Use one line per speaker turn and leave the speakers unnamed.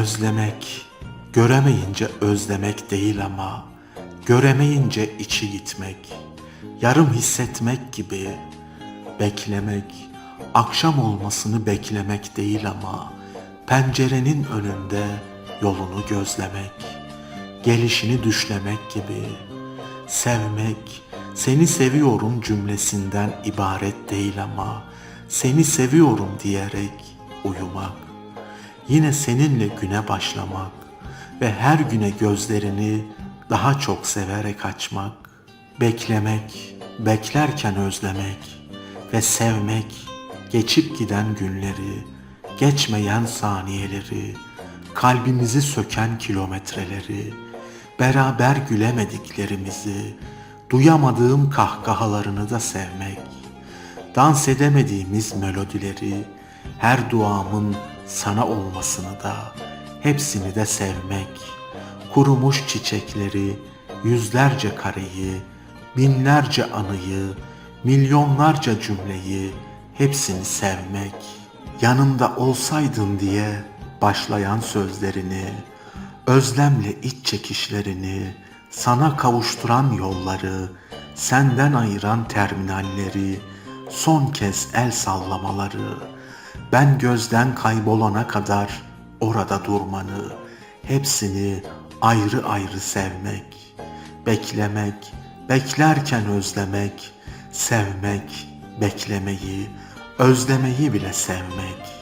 Özlemek, göremeyince özlemek değil ama göremeyince içi gitmek, yarım hissetmek gibi beklemek, akşam olmasını beklemek değil ama pencerenin önünde yolunu gözlemek, gelişini düşlemek gibi sevmek, seni seviyorum cümlesinden ibaret değil ama seni seviyorum diyerek uyumak yine seninle güne başlamak ve her güne gözlerini daha çok severek açmak, beklemek, beklerken özlemek ve sevmek, geçip giden günleri, geçmeyen saniyeleri, kalbimizi söken kilometreleri, beraber gülemediklerimizi, duyamadığım kahkahalarını da sevmek, dans edemediğimiz melodileri, her duamın sana olmasını da, hepsini de sevmek, kurumuş çiçekleri, yüzlerce kareyi, binlerce anıyı, milyonlarca cümleyi, hepsini sevmek, yanımda olsaydın diye başlayan sözlerini, özlemle iç çekişlerini, sana kavuşturan yolları, senden ayıran terminalleri, son kez el sallamaları, ben gözden kaybolana kadar orada durmanı, hepsini ayrı ayrı sevmek, beklemek, beklerken özlemek, sevmek, beklemeyi, özlemeyi bile sevmek.